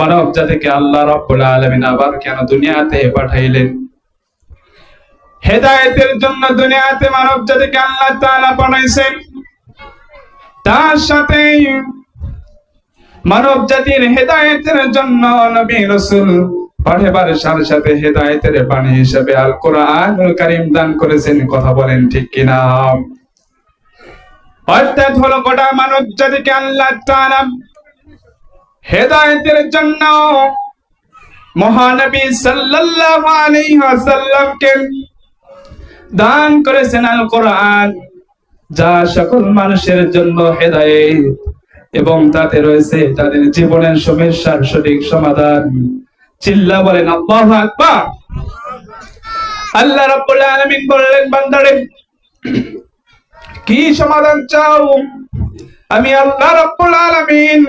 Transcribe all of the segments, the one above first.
মানব জাতিকে আল্লাহ রাব্বুল আলামিন আবার কেন দুনিয়াতে পাঠাইলেন? হেদায়েতের জন্য দুনিয়াতে মানব জাতিকে আল্লাহ তাআলা পাঠাইছেন তার সাথে মানব জাতির হেদায়েতের জন্য নবী রাসূল পাঠাবার সাথে সাথে হেদায়েতের বাণী হিসেবে আল কোরআনুল কারীম দান করেছেন। কথা বলেন ঠিক কিনা? অর্থাৎ হলো গোটা মানব জাতিকে আল্লাহ তাআলা হেদায়েতের জন্য মহানবী সাল্লাল্লাহু আলাইহি ওয়াসাল্লামকে দান করেছেন আল কোরআন যা সকল মানুষের জন্য হেদায়েত এবং তাতে রয়েছে তাদের জীবনের সমস্যার সঠিক সমাধান। চিল্লা বলেন, আল্লাহু আকবার। আল্লাহ রাব্বুল আলামিন বললেন, বান্দারে, কি সমাধান চাও? আমি আল্লাহ রাব্বুল আলামিন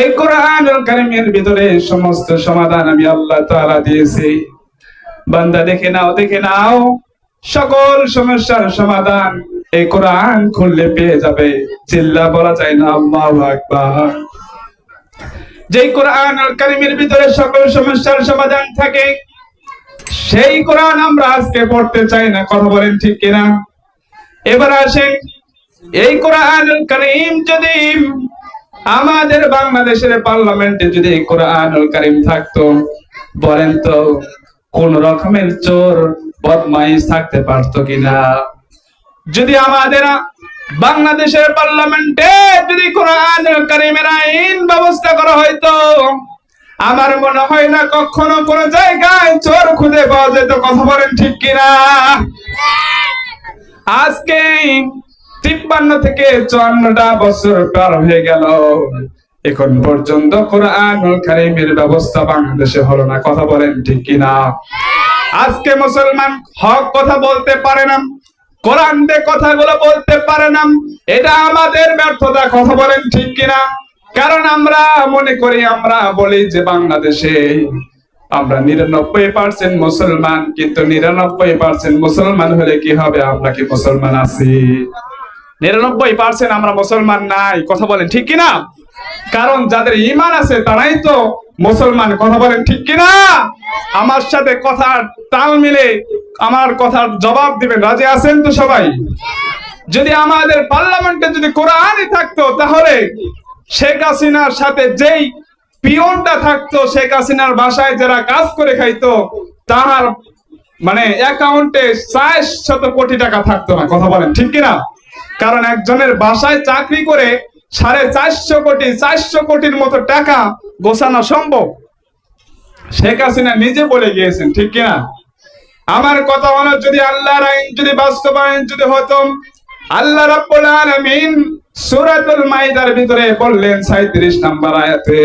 এই কোরআনুল কারীমের ভিতরে সমস্ত সমাধান আমি আল্লাহ তাআলা দিয়েছি। বান্দা দেখে নাও দেখে নাও। সকল সমস্যার সমাধান এই কোরআন খুললে পেয়ে যাবে। চিল্লা বলা যায় না, আল্লাহু আকবার। যে কোরআনুল কারীমের ভিতরে সকল সমস্যার সমাধান থাকে, সেই কোরআন আমরা আজকে পড়তে চাই না, কথা বলেন ঠিক কিনা? এবার আসেন, এই কোরআনুল কারীম যদি আমাদের বাংলাদেশের পার্লামেন্টে যদি কোরআনুল কারীম থাকতো, বলেন তো, কোন রকমের চোর, বদমাইশ থাকতে পারতো কিনা? যদি আমাদের বাংলাদেশের পার্লামেন্টে যদি কোরআনুল কারীমের আইন ব্যবস্থা করা হয়তো আমার মনে হয় না কখনো কোন জায়গায় চোর খুঁজে পাওয়া যেত, কথা বলেন ঠিক কিনা? আজকে তিপ্পান্ন থেকে চুয়ান্নটা বছর পার হয়ে গেল। এখন পর্যন্ত কোরআনুল কারীমের ব্যবস্থা বাংলাদেশে হলো না। কথা বলেন ঠিক কিনা? আজকে মুসলমান হক কথা বলতে পারে না, কোরআন কথাগুলো বলতে পারে না, এটা আমাদের ব্যর্থতা। কথা বলেন ঠিক কিনা? কারণ আমরা মনে করি, আমরা বলি যে বাংলাদেশে আমরা নিরানব্বই পার্সেন্ট মুসলমান, কিন্তু নিরানব্বই পার্সেন্ট মুসলমান হলে কি হবে? আমরা কি মুসলমান আছি? নিরানব্বই পার্সেন্ট আমরা মুসলমান নাই। কথা বলেন ঠিক কিনা? কারণ যাদের ইমান আছে, তারাই তো মুসলমান। কথা বলেন ঠিক কিনা? আমার সাথে কথার তাল মিলে আমার কথার জবাব দিবেন। রাজি আছেন তো সবাই? যদি আমাদের পার্লামেন্টে যদি কোরআনই থাকতো, তাহলে শেখ হাসিনার সাথে যেই পিয়নটা থাকতো, শেখ হাসিনার বাসায় যারা কাজ করে খাইতো, তাহার মানে অ্যাকাউন্টে চার শত কোটি টাকা থাকতো না। কথা বলেন ঠিক কিনা? কারণ একজনের বাসায় চাকরি করে সাড়ে চারশো কোটি, চারশো কোটির মতো টাকা গোছানো সম্ভব। শেখ হাসিনা নিজে বলে গিয়েছেন, ঠিক কিনা? আমার কথা হলো, যদি আল্লাহর আইন যদি বাস্তবায়ন যদি হতো, আল্লাহ রাব্বুল আলামিন সূরাতুল মাইদার ভিতরে বললেন 37 নাম্বার আয়াতে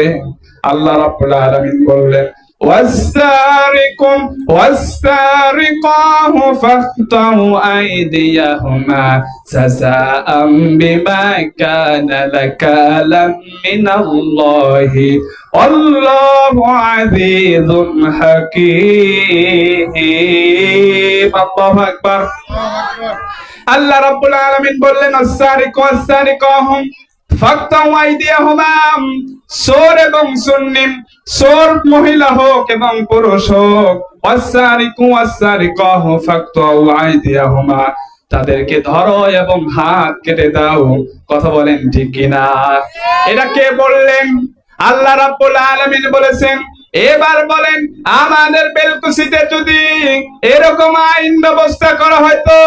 আল্লাহ রাব্বুল আলামিন বললেন والسارق والسارقاه فاقطعوا أيديهما سزاء بما كان لكالا من الله والله عزيز حكيم الله أكبر الله رب العالمين بلنا السارق والسارقاهم সোর এবং সোর মহিলা হোক এবং পুরুষ হোক। তাদেরকে ধরো এবং হাত কেটে দাও। কথা বলেন ঠিক কিনা? এটা কে বললেন? আল্লাহ রাব্বুল আলামিন বলেছেন, এবার বলেন, আমাদের বেলকুসিতে যদি এরকম আইন ব্যবস্থা করা হয়তো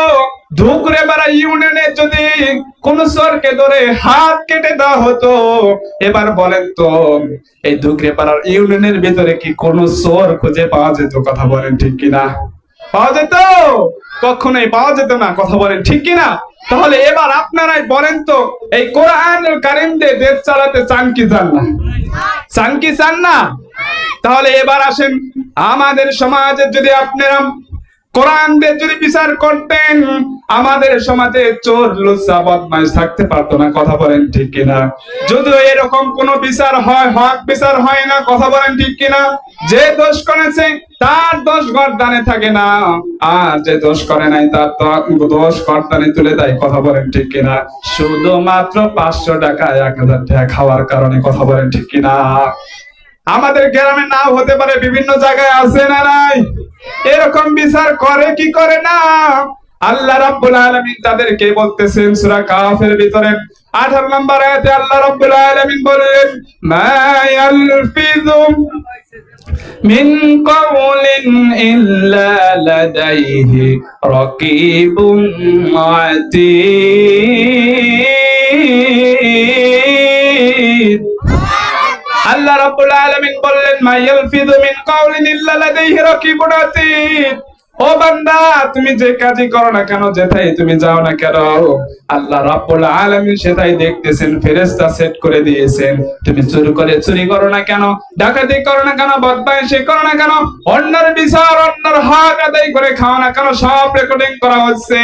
ধুকরে বাড়া ইউনিয়নে যদি কোন সরকে ধরে হাত কেটে দেওয়া হতো, এবার বলেন তো, এই ধুকরে পাড়ার ইউনিয়নের ভিতরে কি কোন সর খুঁজে পাওয়া যেত? কথা বলেন ঠিক কিনা? পাওয়া যেত? কখনোই পাওয়া যেত না, কথা বলেন ঠিক কিনা? তাহলে এবার আপনারাই বলেন তো, এই কোরআন দিয়ে দেশ চালাতে চান কি চান না? চান কি চান না? তাহলে এবার আসেন, আমাদের সমাজে যদি আপনারা কোরআন দিয়ে যদি বিচার করতেন, আমাদের সমাজে চোর লুচ্চা বদমাইশ থাকতে পারতো না, কথা বলেন ঠিক কিনা? যদিও এরকম কোন বিচার হয়, হক বিচার হয় না, কথা বলেন ঠিক কিনা? যে দোষ করেছে, তার দোষ গর্দানে থাকে না। আর যে দোষ করে নাই, তার দোষ গর্দানে তুলে দেয়, কথা বলেন ঠিক কিনা? শুধুমাত্র পাঁচশো টাকা, এক হাজার টাকা খাওয়ার কারণে, কথা বলেন ঠিক কিনা? আমাদের গ্রামে নাও হতে পারে, বিভিন্ন জায়গায় আছে না নাই? এরকম বিচার করে কি করে না? আল্লাহ রাব্বুল আলামিন তাদেরকে বলতেছেন, সূরা কাফের ভিতরে 18 নম্বর আয়াতে আল্লাহ রাব্বুল আলামিন বলেন মা ইয়ালফিযু মিন কাওলিন ইল্লা লাদাইহি রাকিবুন আল্লাহ রাব্বুল আলামিন বললেন মিন কাওলিন ইল্লা লাদাইহি রাকিবুন ও বান্দা, তুমি যে কাজই করো না কেন যেটাই তুমি যাও না কেন? আল্লাহ রাব্বুল আলামিন সেটাই দেখতেছেন, ফেরেশতা সেট করে দিয়েছেন। তুমি চুরি করে চুরি করো না কেন? ডাকাতি করো না কেন? বদমাইশি করো না কেন? অন্যের বিচার, অন্যের হক আদায় করে খাও না কেন? সব রেকর্ডিং করা হচ্ছে।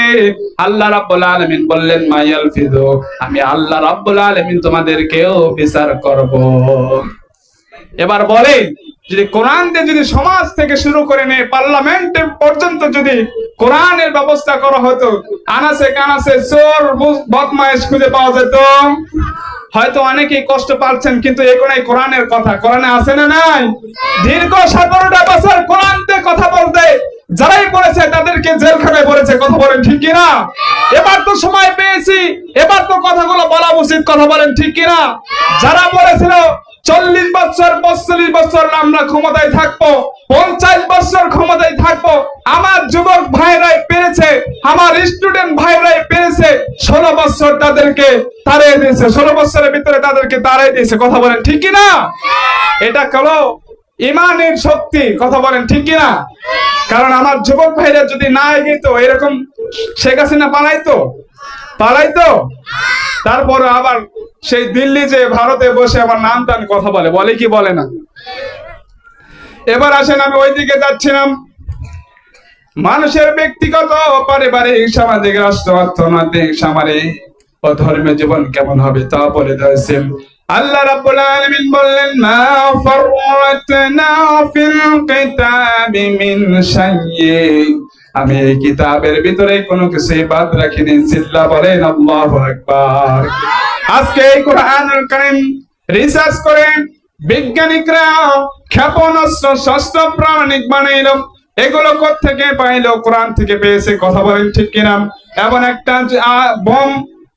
আল্লাহ রাব্বুল আলামিন বললেন মাইয়াল ফিদু আমি আল্লাহ রাব্বুল আলামিন তোমাদেরকেও বিচার করব। এবার বলে, যদি কোরআন দিয়ে যদি সমাজ থেকে শুরু করে নিয়ে পার্লামেন্ট পর্যন্ত যদি কোরআনের ব্যবস্থা করা হতো, আনাসে কানাসে চোর বদমাইশ খুঁজে পাওয়া যেত? হয়তো অনেকেই কষ্ট পাচ্ছেন, কিন্তু এগুলাই কোরআনের কথা। কোরআনে না নাই? দীর্ঘ সতেরোটা বছর কোরআন দিয়ে কথা বলতে, যারাই বলেছে তাদেরকে জেলখানায় পড়েছে কথা বলেন ঠিক কিনা? এবার তো সময় পেয়েছি, এবার তো কথাগুলো বলা উচিত, কথা বলেন ঠিক কিনা? যারা বলেছিল চল্লিশ বছর, পঁয়তাল্লিশ বছর আমরা ক্ষমতায় থাকব, পঞ্চাশ বছর ক্ষমতায় থাকব। আমার যুবক ভাইরাই পেরেছে, আমার স্টুডেন্ট ভাইরাই পেরেছে। ষোলো বছর তাদেরকে তাড়িয়ে দিয়েছে, ষোলো বছরের ভিতরে তাদেরকে তাড়িয়ে দিয়েছে। কথা বলেন ঠিক কিনা? এটা হলো ইমানের শক্তি। কথা বলেন ঠিক কিনা? কারণ আমার যুবক ভাইরা যদি না এগিয়ে এরকম শেখ হাসিনা পালাইতো পালাইতো তারপর আবার সেই দিল্লি যে ভারতে বসে আমার নাম টান কথা বলে বলে কি বলে না? এবার আসেন আমি ওইদিকে যাচ্ছিলাম। মানুষের ব্যক্তিগত, পারিবারিক, সামাজিক, রাষ্ট্র, অর্থনৈতিক সামরিক ও ধর্মীয় জীবন কেমন হবে তা বলে দিয়েছেন। আল্লাহ রাব্বুল আলামিন বললেন, মা ফাররাতনা ফিল কিতাবি মিন শাইইন। আমি এই কিতাবের ভিতরে কোনো কিছু বাদ রাখিনি। চিল্লা বলেন, আল্লাহু আকবার। আজকে এই কোরআনুল কারীম রিসার্চ করেন বিজ্ঞানিকরা ক্ষেপণাস্ত্র শস্ত্র প্রাণিক বানাইলো। এগুলো থেকে পাইলো? কোরআন থেকে পেয়েছে। কথা বলেন ঠিক কিনা? এমন একটা বোম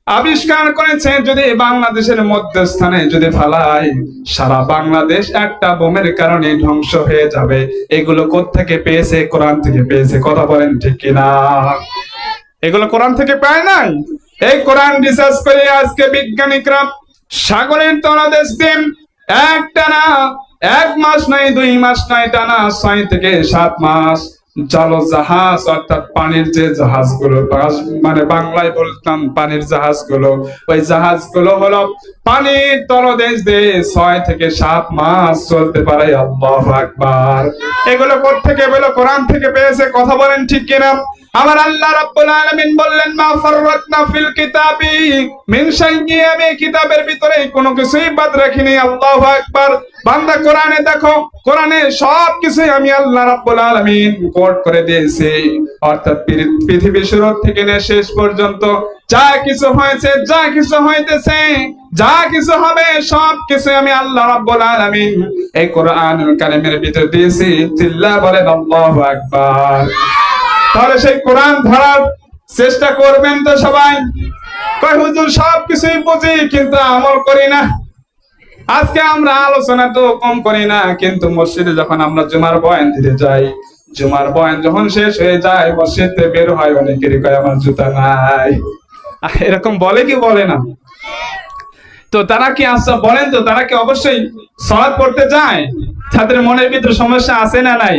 আবিষ্কার করেছে যদি বাংলাদেশের মধ্যস্থানে যদি ফালাই, সারা বাংলাদেশ একটা বোমের কারণে ধ্বংস হয়ে যাবে। এগুলো থেকে পেয়েছে? কোরআন থেকে পেয়েছে। কথা বলেন ঠিক কিনা? এগুলো কোরআন থেকে পায় নাই? এই কোরআন রিসার্চ করে আজকে বিজ্ঞানিকরা সাগরের তলদেশ দিন। একটা না এক মাস নয় দুই মাস নয় টানা ছয় থেকে সাত মাস। জল জাহাজ, অর্থাৎ পানির যে জাহাজগুলো মানে বাংলায় বলতাম পানির জাহাজগুলো। ওই জাহাজগুলো হলো পানির তলদেশ দিয়ে ছয় থেকে সাত মাস চলতে পারে। আল্লাহ আকবার। এগুলো কোথেকে বলো? কোরআন থেকে পেয়েছে? কথা বলেন ঠিক কিনা? আমার আল্লাহ রাব্বুল আলামিন বললেন, মা ফাররাতনা ফিল কিতাবি মিন শাইইন। আমি কিতাবের ভিতরে কোনো কিছুই বাদ রাখিনি। আল্লাহু আকবার। বান্দা কোরআনে দেখো, কোরআনে সব কিছুই আমি আল্লাহ রাব্বুল আলামিন কোট করে দিয়েছি। অর্থাৎ পৃথি- পৃথিবীর শুরু থেকে শেষ পর্যন্ত যা কিছু হয়েছে, যা কিছু হইতেছে, যা কিছু হবে, সব কিছু আমি আল্লাহ রাব্বুল আলামিন এই কোরআনুল কারীমের ভিতরে দিয়েছি। চিল্লা বলেন, আল্লাহু আকবার। তাহলে সেই কোরআন ধরার চেষ্টা করবেন তো সবাই। হুজুর সব কিছুই বুঝি, কিন্তু আমল করি না। আজকে আমরা আলোচনা তো কম করি না, কিন্তু মসজিদে যখন আমরা জুমার বয়ান দিতে যাই, জুমার বয়ান যখন শেষ হয়ে যায়, মসজিদে বের হয় অনেকেরই, কয়, আমার জুতা নাই। এরকম বলে কি বলে না? তো তারা কি আচ্ছা বলেন তো, তারা কি অবশ্যই সলাৎ পড়তে যায়? তাদের মনের ভিতরে সমস্যা আছে না নাই?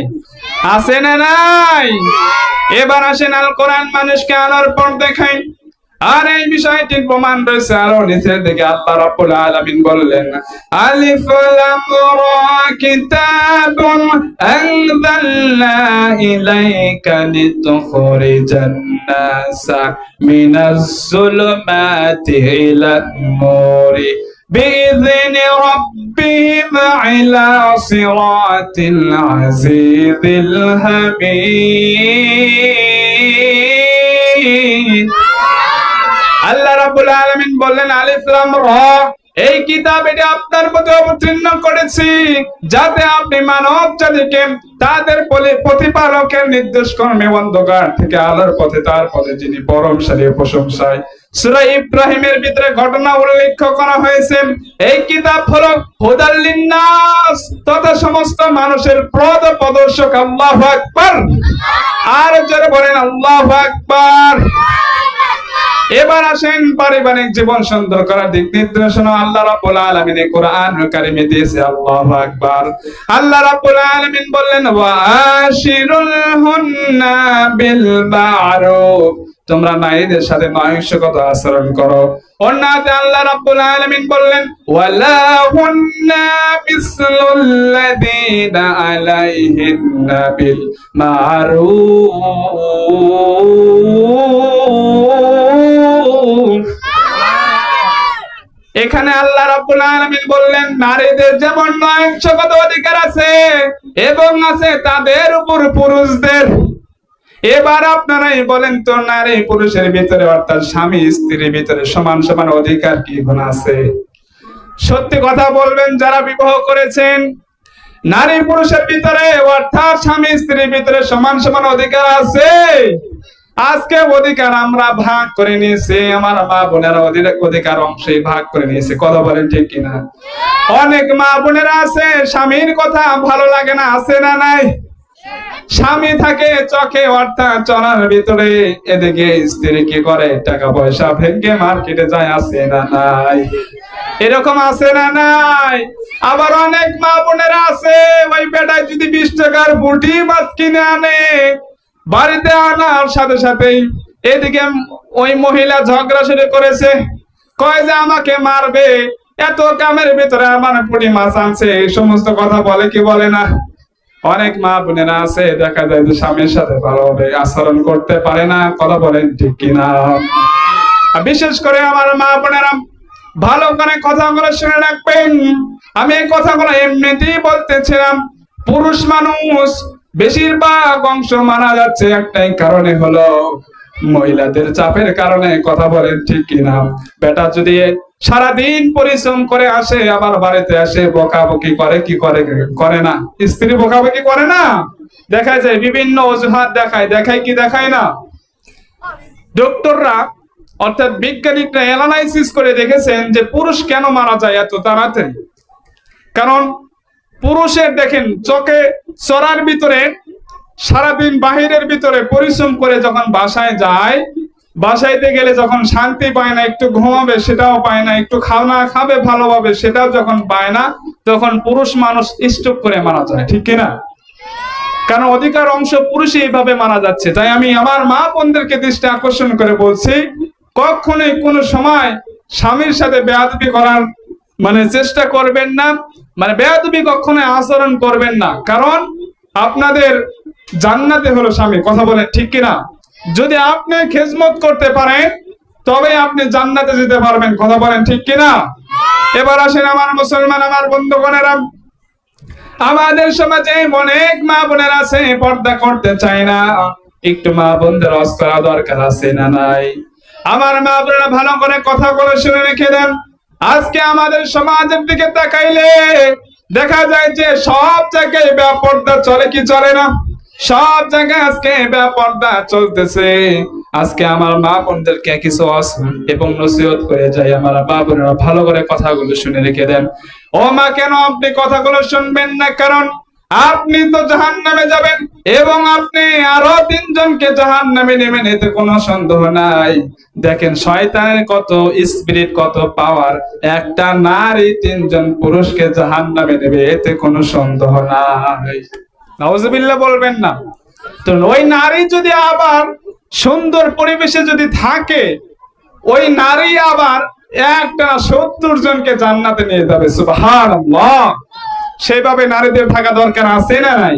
আছে না নাই? এবার আসেন আল কোরআন মানুষকে আলোর পর দেখাই। আর এই বিষয়টির প্রমাণ রয়েছে আরও নিচের দিকে আল্লাহ রাব্বুল আলামিন বললেন, আলিফ লাম রা কিতাবুন আনজালনা ইলাইকা লিতুখরিজান নাসা মিনাজ যুলুমাতি ইলান নূরি بإذن ربهم إلى صراط العزيز الحميد আল্লাহ রাব্বুল আলামিন বললেন আলিফ লাম র এই কিতাব এটি আপনার প্রতি অবতীর্ণ করেছি যাতে আপনি মানব জাতিকে তাদের পলি- প্রতিপালকের নির্দেশ কর্মে অন্ধকার থেকে আলোর পথে তার পথে যিনি পরমশালী ও প্রশংসায় সূরা ইব্রাহিমের ভিতরে ঘটনা উল্লেখ করা হয়েছে। এই কিতাব হলো হুদাল্লিন্নাস তথা সমস্ত মানুষের পদ প্রদর্শক, আল্লাহু আকবার। আর যারা বলেন, আল্লাহু আকবার। এবার আসেন পারিবারিক জীবন সুন্দর করার দিক নির্দেশনা। আল্লাহ রাব্বুল আলামিন কোরআন কারিমে দিয়েছে, আল্লাহু আকবার। আল্লাহ রাব্বুল আলামিন বললেন, ওয়া আশিরুল হুন্না বিল মা'রুফ। তোমরা নারীদের সাথে নৈশকতা আচরণ করো। অন্যতে আল্লাহ রাব্বুল আলামিন বললেন, ওয়ালা হুন্না মিসলুল্লাযীনা আলাইহিন্না বিল মা'রুফ। এখানে আল্লাহ রাব্বুল আলামিন বললেন, নারীদের যেমন নয়নশগত অধিকার আছে এবং আছে তাদের উপর পুরুষদের। এবার আপনারাই বলেন তো, নারী পুরুষের ভিতরে অর্থাৎ স্বামী স্ত্রীর ভিতরে সমান সমান অধিকার কি গুণ আছে? সত্যি কথা বলবেন, যারা বিবাহ করেছেন, নারী পুরুষের ভিতরে অর্থাৎ স্বামী স্ত্রীর ভিতরে সমান সমান অধিকার আছে। আজকে অধিকার আমরা ভাগ করে নিয়েছি, আমার মা বোনেরা অধিকার অংশে ভাগ করে নিয়েছে। কথা বলেন ঠিক কিনা? অনেক মা বোনেরা আছে, স্বামীর কথা ভালো লাগে না, আছে না নাই? স্বামী থাকে চোখে অর্থাৎ চলার ভিতরে, এদিকে স্ত্রী কি করে? টাকা পয়সা ভেঙে মার্কেটে যায়, আছে না নাই? এরকম আছে না নাই? আবার অনেক মা বোনেরা আছে, ওই বেটায় যদি বিশ টাকার বুটি মাছ কিনে আনে বাড়িতে আনার সাথে সাথেই এদিকে ওই মহিলা ঝগড়া শুরু করেছে। কয় যে আমাকে মারবে, এত কামের ভিতরে আমার পুটি মাছ আনছে এই সমস্ত কথা বলে কি বলে না? অনেক মা বোনেরা আছে, দেখা যায় যে স্বামীর সাথে ভালোভাবে আচরণ করতে পারে না, কথা বলেন ঠিক কিনা? বিশেষ করে আমার মা বোনেরা, ভালো করে কথাগুলো শুনে রাখবেন। আমি এই কথাগুলো এমনিতেই বলতেছিলাম, পুরুষ মানুষ বেশিরভাগ অংশ মারা যাচ্ছে, একটাই কারণে হলো মহিলাদের চাপের কারণে, কথা বলেন ঠিক কিনা। বেটা যদি সারাদিন পরিশ্রম করে আসে, আবার বাড়িতে আসে, বকাবকি করে, কি করে করে না? স্ত্রী বকাবকি করে না? দেখা যায়, বিভিন্ন অজুহাত দেখায় দেখায় কি দেখায় না? ডক্টররা, অর্থাৎ বিজ্ঞানিকরা অ্যানালাইসিস করে দেখেছেন যে পুরুষ কেন মারা যায় এত তাড়াতাড়ি? কারণ পুরুষের দেখেন চোখে চড়ার ভিতরে, সারাদিন বাহিরের ভিতরে পরিশ্রম করে যখন বাসায় যায়, বাসাইতে গেলে যখন শান্তি পায় না, একটু ঘুমাবে সেটাও পায় না, একটু খাওয়া খাবে ভালোভাবে সেটাও যখন পায় না, তখন পুরুষ মানুষ স্টক করে মারা যায়, ঠিক কিনা? কারণ অধিকার অংশ পুরুষই এইভাবে মারা যাচ্ছে। তাই আমি আমার মা বোনদেরকে দৃষ্টি আকর্ষণ করে বলছি, কখনোই কোনো সময় স্বামীর সাথে বেয়াদবি করার মানে চেষ্টা করবেন না মানে বেয়াদবি কখনোই আচরণ করবেন না। কারণ আপনাদের জান্নাতে হলো স্বামী। কথা বলেন ঠিক কিনা? যদি আপনি খেজমত করতে পারেন, তবে আপনি জান্নাতে যেতে পারবেন। কথা বলেন ঠিক কিনা? এবার আসেন আমার মুসলমান, আমার বন্ধুগণেরা। আমাদের সমাজে অনেক মা বোনের আছে, পর্দা করতে চায় না। একটু মা বোনদের রস করা দরকার আছে না নাই? আমার মা বোনেরা ভালো করে কথাগুলো শুনে রেখে দেন। আজকে আমাদের সমাজের দিকে তাকাইলে দেখা যায় যে সব জায়গায় ব্যাপারটা চলে কি চলে না? সব জায়গায় আজকে ব্যাপারটা চলতেছে। আজকে আমার মা বোনদেরকে কিছু অস- এবং নসিহত করে যাই আমার মা বোনেরা ভালো করে কথাগুলো শুনে রেখে দেন। ও মা, কেন আপনি কথাগুলো শুনবেন না? কারণ আপনি তো জাহান নামে যাবেন এবং আপনি আরও তিনজনকে জাহান নামে নেবেন, এতে কোনো সন্দেহ নাই। দেখেন শয়তানের কত স্পিরিট কত পাওয়ার একটা নারী তিনজন পুরুষকে জাহান নামে নেবে, এতে কোনো সন্দেহ নাই। নাউজুবিল্লাহ বলবেন না। তো ওই নারী যদি আবার সুন্দর পরিবেশে যদি থাকে, ওই নারী আবার একটা সত্তর জনকে জান্নাতে নিয়ে যাবে, সুবহানাল্লাহ। সেইভাবে নারীদের থাকা দরকার আছে না নাই?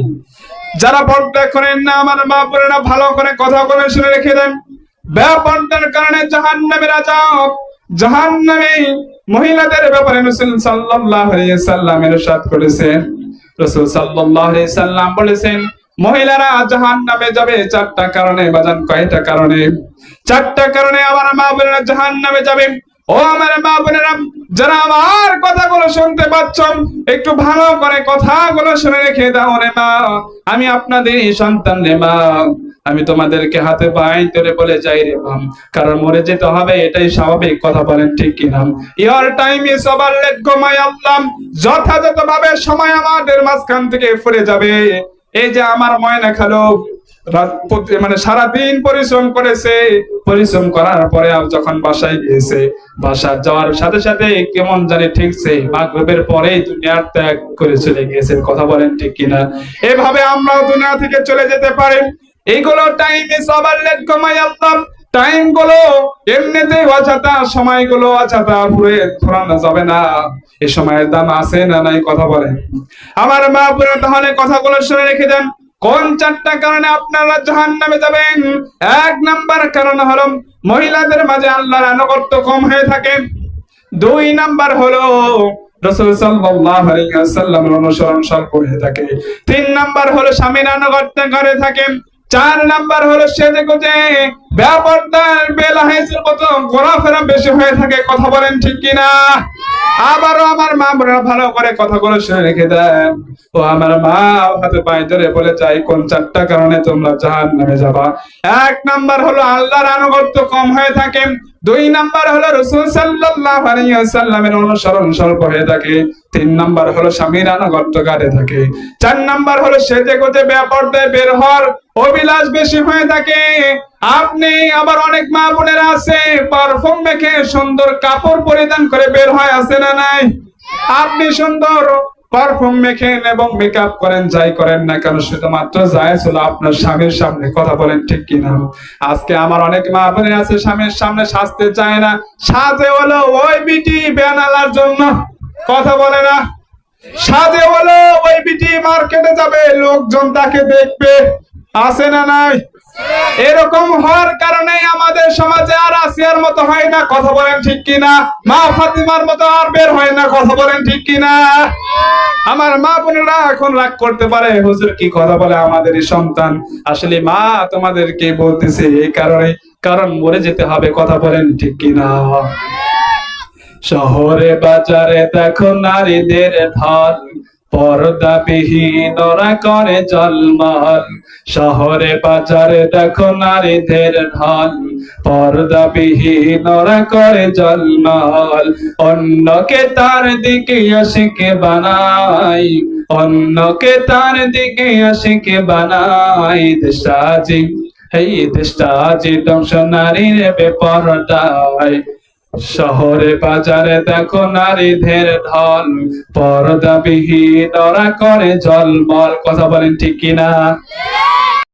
যারা পর্দা করেন না, আমার মা বোনেরা ভালো করে কথা বলে শুনে রেখে দেন। ব্যাপারটার কারণে জাহান নামে রাজা জাহান নামে মহিলাদের ব্যাপারে রসুল সাল্লাল্লাহু আলাইহি সাল্লাম করেছেন। রসুল সাল্লাল্লাহু সাল্লাম বলেছেন, মহিলারা জাহান নামে যাবে চারটা কারণে বাজান কয়টা কারণে? চারটা কারণে আমার মা বোনেরা জাহান নামে যাবে। ও আমার মা বোনেরা, যারা আমার কথাগুলো শুনতে পাচ্ছ, একটু ভালো করে কথাগুলো শুনে রেখে দাও রে মা। আমি আপনাদের সন্তান রে মা। আমি তোমাদেরকে হাতে পাই ধরে বলে যাই রে মা। কারণ মরে যেতে হবে, এটাই স্বাভাবিক, কথা বলেন ঠিক কিনা। Your time is over let go my আল্লাহ। যথাযথ ভাবে সময় আমাদের মাঝখান থেকে ফুরে যাবে। এই যে আমার ময়না খালো মানে সারাদিন পরিশ্রম করেছে। পরিশ্রম করার পরে যখন বাসায় গিয়েছে বাসায় যাওয়ার সাথে সাথে কেমন জানি ঠিকছে। মাগরিবের পরেই দুনিয়ার ত্যাগ করে চলে গিয়েছে। কথা বলেন ঠিক কিনা? এভাবে আমরাও দুনিয়া থেকে চলে যেতে পারি। এইগুলো টাইম ওভার লেট কমাই আল্লাহ। টাইমগুলো এমনিতেই অযথা, সময়গুলো অযথা, ঘুরে ঘোরানো যাবে না। এই সময়ের দাম আছে না নাই? কথা বলেন। আমার মা বোনের তাহলে কথাগুলো শুনে রেখে দেন। কোন চারটা কারণে আপনারা জাহান নামে যাবেন। এক নাম্বার কারণ হলো মহিলাদের মাঝে আল্লাহর আনুগত্য কম হয়ে থাকে। দুই নাম্বার হলো অনুসরণ থাকে। তিন নাম্বার হলো স্বামীর আনুগত্য করে থাকে চার নাম্বার হলো সেজে গুজে মতো ঘোরাফেরা বেশি হয়ে থাকে, কথা বলেন ঠিক কিনা? আবারও আমার মা বোনেরা ভালো করে শুনে রেখে দেন। ও আমার মা, হাতে পায়ে ধরে বলে কোন চারটা কারণে তোমরা জাহান নামে যাবা? এক নাম্বার হলো, আল্লাহর আনুগত্য কম হয়ে থাকে। দুই নাম্বার হলো, রসুল আলাইহি অনুসরণ স্বল্প হয়ে থাকে। তিন নাম্বার হলো, স্বামীর আনুগত্য গাড়ে থাকে। চার নাম্বার হলো সেজে গোজে ব্যাপারটায় বের হওয়ার অভিলাষ বেশি হয়ে থাকে। আপনি আবার অনেক মা বোনেরা আছে পারফিউম মেখে সুন্দর কাপড় পরিধান করে বের হয়, আছে না নাই? আপনি সুন্দর পারফিউম মেখেন এবং মেকআপ করেন, যাই করেন না কেন, শুধুমাত্র যায় হলো আপনার স্বামীর সামনে। কথা বলেন ঠিক কিনা? আজকে আমার অনেক মা বোনের আছে, স্বামীর সামনে সাজতে চায় না। সাজে হলো ওই বিটি বেনালার জন্য। কথা বলে না? সাজে হলো ওই বিটি মার্কেটে যাবে, লোকজন তাকে দেখবে। আছে না নাই? এরকম হওয়ার কারণে আমাদের সমাজে আর আসিয়ার মতো হয় না, কথা বলেন ঠিক কিনা? মা ফাতিমার মতো আর বের হয় না, কথা বলেন ঠিক কিনা? আমার মা বোনেরা এখন রাগ করতে পারে, হুজুর কি কথা বলে আমাদেরই সন্তান? আসলে মা তোমাদেরকে বলতেছে এই কারণে, কারণ মরে যেতে হবে, কথা বলেন ঠিক কিনা? শহরে বাজারে দেখো নারীদের ঢল পর্দাবিহীনরা করে জলমল শহরে বাজারে দেখো নারীদের ঢল। পর্দাবিহীনরা করে জলমল অন্যকে তার দিকে আশিকে বানাই। অন্যকে তার দিকে আশিকে বানাই। দেশাজি এই দেশটা দেশটাজি ধ্বংস নারীর বেপরদায়। শহরে বাজারে দেখো নারীদের ঢল পর্দা বিহীনরা করে জলমল। কথা বলেন ঠিক কিনা?